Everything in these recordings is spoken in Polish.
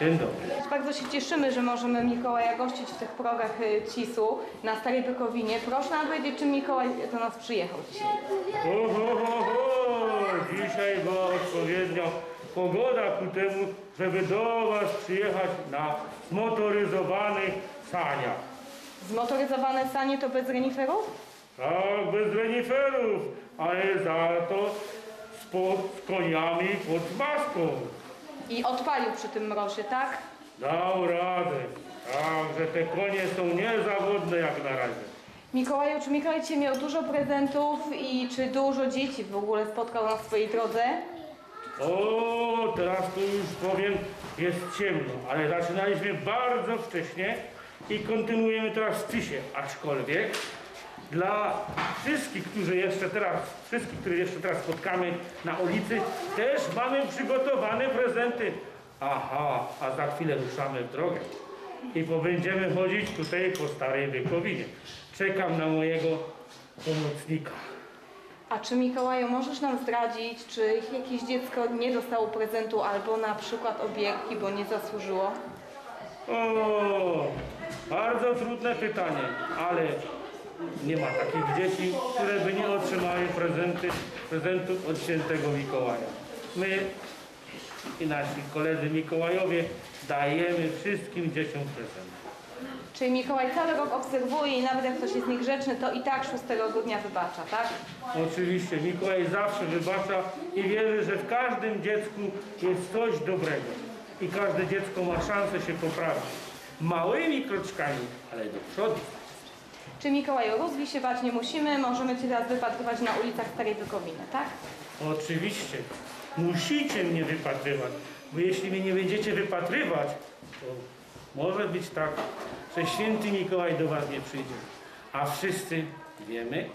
Dzień dobry. Bardzo się cieszymy, że możemy Mikołaja gościć w tych progach y, CIS-u na Starej Bykowinie. Proszę nam powiedzieć, czy Mikołaj do nas przyjechał dzisiaj. Ho, ho, ho, ho. Dzisiaj była odpowiednio pogoda ku temu, żeby do Was przyjechać na zmotoryzowanych saniach. Zmotoryzowane sanie to bez reniferów? Tak, bez reniferów, ale za to z, po, z koniami pod maską. I odpalił przy tym mrozie, tak? Dał radę. Także te konie są niezawodne jak na razie. Mikołaju, czy Mikołaj Cię miał dużo prezentów i czy dużo dzieci w ogóle spotkał na swojej drodze? O, teraz to już powiem, jest ciemno, ale zaczynaliśmy bardzo wcześnie i kontynuujemy teraz w CISie, aczkolwiek dla wszystkich, którzy jeszcze teraz, wszystkich, których jeszcze teraz spotkamy na ulicy, też mamy przygotowane prezenty. Aha, a za chwilę ruszamy w drogę i bo będziemy chodzić tutaj po Starej Wykowinie. Czekam na mojego pomocnika. A czy Mikołaju możesz nam zdradzić, czy jakieś dziecko nie dostało prezentu albo na przykład obierki, bo nie zasłużyło? O, bardzo trudne pytanie, ale nie ma takich dzieci, które by nie otrzymały prezenty, prezentów od świętego Mikołaja. My i nasi koledzy Mikołajowie dajemy wszystkim dzieciom prezenty. Czyli Mikołaj cały rok obserwuje i nawet jak ktoś jest niegrzeczny, to i tak 6 grudnia wybacza, tak? Oczywiście Mikołaj zawsze wybacza i wierzy, że w każdym dziecku jest coś dobrego i każde dziecko ma szansę się poprawić. Małymi kroczkami, ale do przodu. Czy Mikołaju, rózgi się bać nie musimy, możemy Cię teraz wypatrywać na ulicach Starej Wykowiny, tak? Oczywiście. Musicie mnie wypatrywać, bo jeśli mnie nie będziecie wypatrywać, to może być tak, że święty Mikołaj do was nie przyjdzie. A wszyscy wiemy,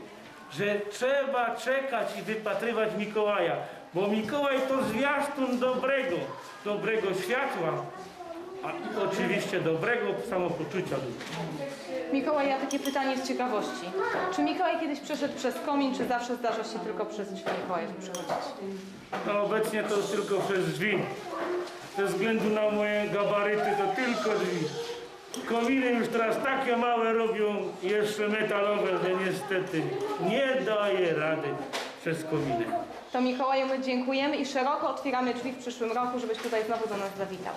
że trzeba czekać i wypatrywać Mikołaja, bo Mikołaj to zwiastun dobrego, dobrego światła, a oczywiście dobrego samopoczucia. Mikołaj, ja takie pytanie z ciekawości. Czy Mikołaj kiedyś przeszedł przez komin, czy zawsze zdarza się tylko przez drzwi Mikołajów przechodzić? No obecnie to tylko przez drzwi. Ze względu na moje gabaryty to tylko drzwi. Kominy już teraz takie małe robią, jeszcze metalowe, że niestety nie daje rady przez kominę. To Mikołaju my dziękujemy i szeroko otwieramy drzwi w przyszłym roku, żebyś tutaj znowu do nas zawitał.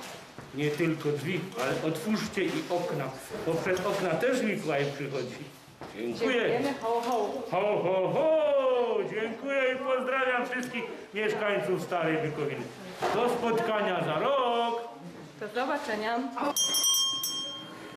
Nie tylko drzwi, ale otwórzcie i okna, bo przez okna też Mikołaj przychodzi. Dziękuję. Ho, ho. Ho, ho, ho! Dziękuję i pozdrawiam wszystkich mieszkańców Starej Wykowiny. Do spotkania za rok! Do zobaczenia.